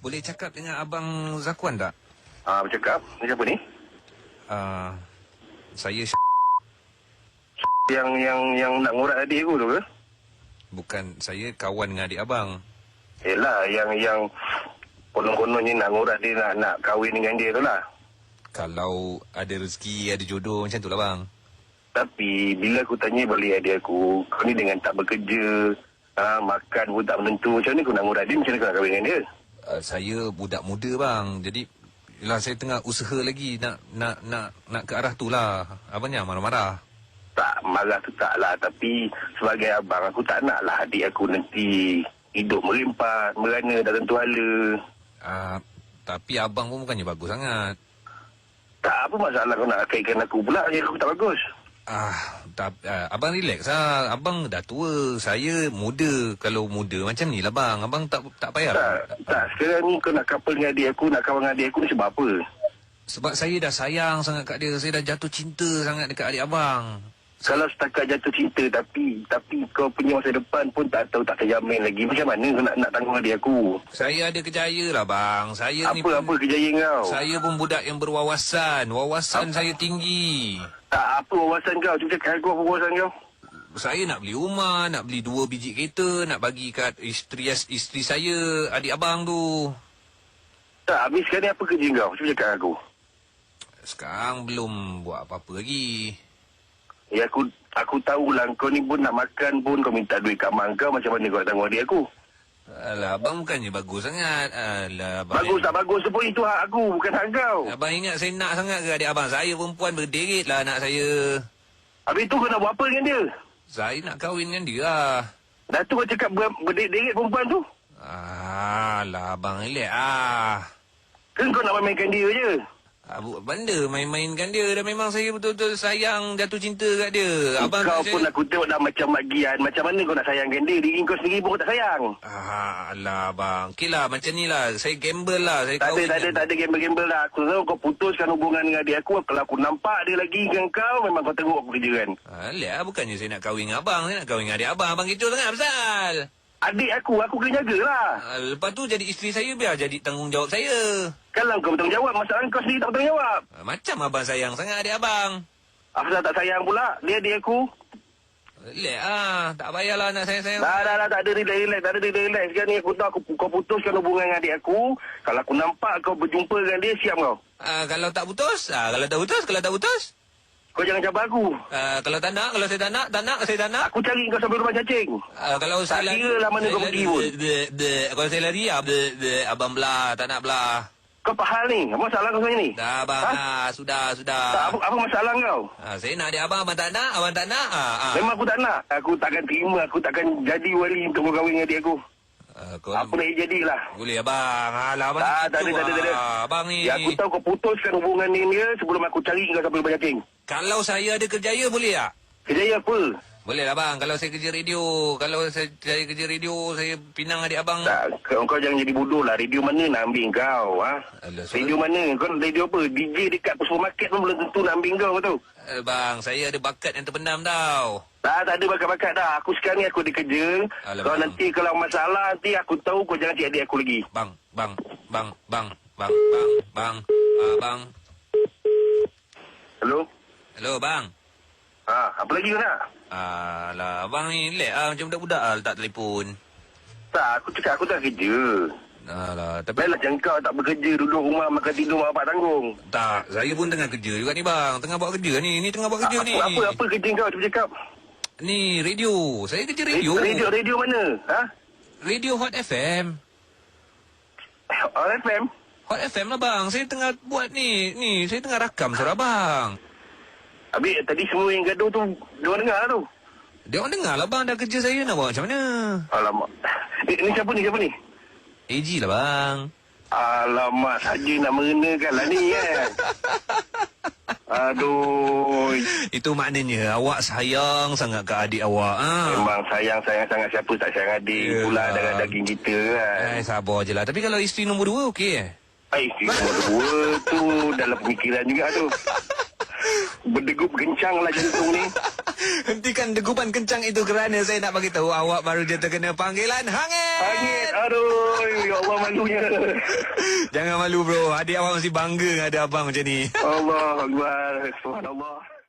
Boleh cakap dengan Abang Zakwan tak? Ah, bercakap. Ni siapa ni? Uh, saya Yang yang yang nak ngorak adik aku tu ke? bukan saya kawan dengan adik abang. Yelah, yang yang konon-kononnya nak ngorak dia nak nak kahwin dengan dia tu lah. Kalau ada rezeki, ada jodoh macam tu lah bang. Tapi bila aku tanya balik adik aku, kau ni dengan tak bekerja, ha, makan pun tak menentu, macam ni kau nak ngorak dia, macam mana kau nak kahwin dengan dia? Uh, saya budak muda bang. Jadi Yelah saya tengah usaha lagi nak nak nak nak ke arah tu lah. Abang jangan marah-marah. Tak, marah tu tak lah. Tapi sebagai abang, aku tak nak lah adik aku nanti hidup melimpat, merana tak tentu hala. Uh, tapi abang pun bukannya bagus sangat. Tak apa masalah kau nak kaitkan aku pula, je aku tak bagus. Ah, abang relax lah. Abang dah tua. Saya muda. Kalau muda macam ni lah bang. Abang tak tak payah. Tak, tak. Sekarang ni kau nak couple dengan adik aku, nak kawan dengan adik aku ni sebab apa? Sebab saya dah sayang sangat kat dia. Saya dah jatuh cinta sangat dekat adik abang. Kalau setakat jatuh cinta tapi tapi kau punya masa depan pun tak tahu tak terjamin lagi. Macam mana kau nak nak tanggung adik aku? Saya ada kejaya lah bang. Saya ni pun, Apa-apa kejayaan kau? Saya pun budak yang berwawasan. Wawasan saya tinggi. Tak apa wawasan kau. Cuba cakap aku apa wawasan kau? Saya nak beli rumah, nak beli dua biji kereta, nak bagi kat isteri isteri saya, adik abang tu. Tak, habis sekarang apa kerja kau? Cuba cakap aku. Sekarang belum buat apa-apa lagi. Ya aku aku tahulah kau ni pun nak makan pun kau minta duit kat mak kau macam mana kau nak tanggung adik aku? Alah, abang bukannya bagus sangat. Alah, abang Bagus tak bagus tu pun itu hak aku bukan hak kau. Abang ingat saya nak sangat ke adik abang? Saya perempuan berderit lah anak saya. Habis tu kau nak buat apa dengan dia? Saya nak kahwin dengan dia lah. Dah tu kau cakap ber- berderit-derit perempuan tu? Alah, abang relax ah. Kan kau nak mainkan dia je? Abu benda main-mainkan dia dah memang saya betul-betul sayang jatuh cinta kat dia. Abang kau saya... pun aku tengok dah macam Mak Gian. Macam mana kau nak sayangkan dia? Diri kau sendiri pun kau tak sayang. Ah, alah bang. Okey lah macam ni lah. Saya gamble lah. Saya Tak ada, tak ada, tak ada gamble-gamble lah. Aku tahu kau putuskan hubungan dengan adik aku. Kalau aku nampak dia lagi dengan kau, memang kau teruk aku kerja kan. Alah, bukannya saya nak kahwin dengan abang. Saya nak kahwin dengan adik abang. Abang kecoh sangat pasal. Adik aku, aku kena jaga lah. Ah, lepas tu jadi isteri saya biar jadi tanggungjawab saya. Kalau kau bertanggungjawab, masalah kau sendiri tak bertanggungjawab. Ah, macam abang sayang sangat adik abang. Apa tak sayang pula? Dia adik aku. Relax ah. Tak payahlah nak sayang-sayang. Dah, dah, dah, tak ada relax, relax, tak ada relax, relax. Sekarang ni aku tahu aku, kau putuskan hubungan dengan adik aku. Kalau aku nampak kau berjumpa dengan dia, siap kau. Ah, kalau tak putus, ah, kalau tak putus, kalau tak putus. Kau jangan cabar aku. Ah, kalau tak nak, kalau saya tak nak, tak nak, saya tak nak. Aku cari kau sampai rumah cacing. Uh, kalau Tak saya kira lah mana saya kau pergi lari, pun. de, de, kalau saya lari, ah, de, de, abang belah, tak nak belah. Kau apa hal ni? Apa masalah kau sebenarnya ni? Dah, abang, Ha? ah, sudah, sudah. Tak, apa, apa masalah kau? Ah, saya nak adik abang, abang tak nak, abang tak nak. Ah, ah. Memang aku tak nak. Aku takkan terima. Aku takkan jadi wali untuk kau kahwin dengan adik aku. Ah, kau Apa nak jadilah. Boleh, abang. Alah, abang Tak, tak ada, tak ada, tak ada. ah. Abang ni. Ya, aku tahu kau putuskan hubungan dengan dia sebelum aku cari kau sampai rumah cacing. Kalau saya ada kerjaya, boleh tak? Kejaya apa? Boleh lah, bang. Kalau saya kerja radio. Kalau saya, saya kerja radio, saya pinang adik abang. Tak, kau, kau jangan jadi bodoh lah. Radio mana nak ambil kau? Ha? Alah, Radio mana? Kau radio apa? DJ dekat supermarket pun belum tentu nak ambil kau, kau tahu? Eh, bang, saya ada bakat yang terpendam tau. Tak, tak ada bakat-bakat dah. Aku sekarang ni aku ada kerja. Alah, kau bang. nanti kalau masalah nanti aku tahu kau jangan cik adik aku lagi. Bang, bang, bang, bang, bang, bang, bang, ah, bang. Hello? Bang. Ha, apa lagi kau nak? Alah, abang ni lek ah macam budak-budak ah letak telefon. Tak, aku cakap aku tak kerja. Alah, tapi Baiklah macam kau tak bekerja, duduk rumah makan tidur mak bapak tanggung. tak, saya pun tengah kerja juga ni bang. Tengah buat kerja ni. Ni tengah buat kerja apa, ni. apa, apa kerja kau cuba cakap? Ni radio. Saya kerja radio. Radio, radio mana? Ha? Radio Hot FM. RFM? Hot FM lah bang. Saya tengah buat ni. Ni, saya tengah rakam suara bang. Habis tadi semua yang gaduh tu, dia orang dengar tu. Dia orang dengar lah bang dah kerja saya nak buat macam mana. Alamak. Ni, ni siapa ni, siapa ni? AG lah bang. Alamak, saja nak mengenakan lah ni kan. Aduh. Itu maknanya awak sayang sangat ke adik awak. Ha? Memang sayang-sayang sangat siapa tak sayang adik Yelah. pula dengan daging kita kan. Eh, sabar je lah. Tapi kalau isteri nombor dua, okey eh? Hai, si nombor dua tu dalam pemikiran juga tu. Berdegup gencang lah jantung ni. Hentikan degupan kencang itu kerana saya nak bagi tahu awak baru je terkena panggilan hangit. Hangit, aduh. Ya Allah, malunya. Jangan malu bro. Adik awak mesti bangga ada abang macam ni. Allah Akbar. Subhanallah.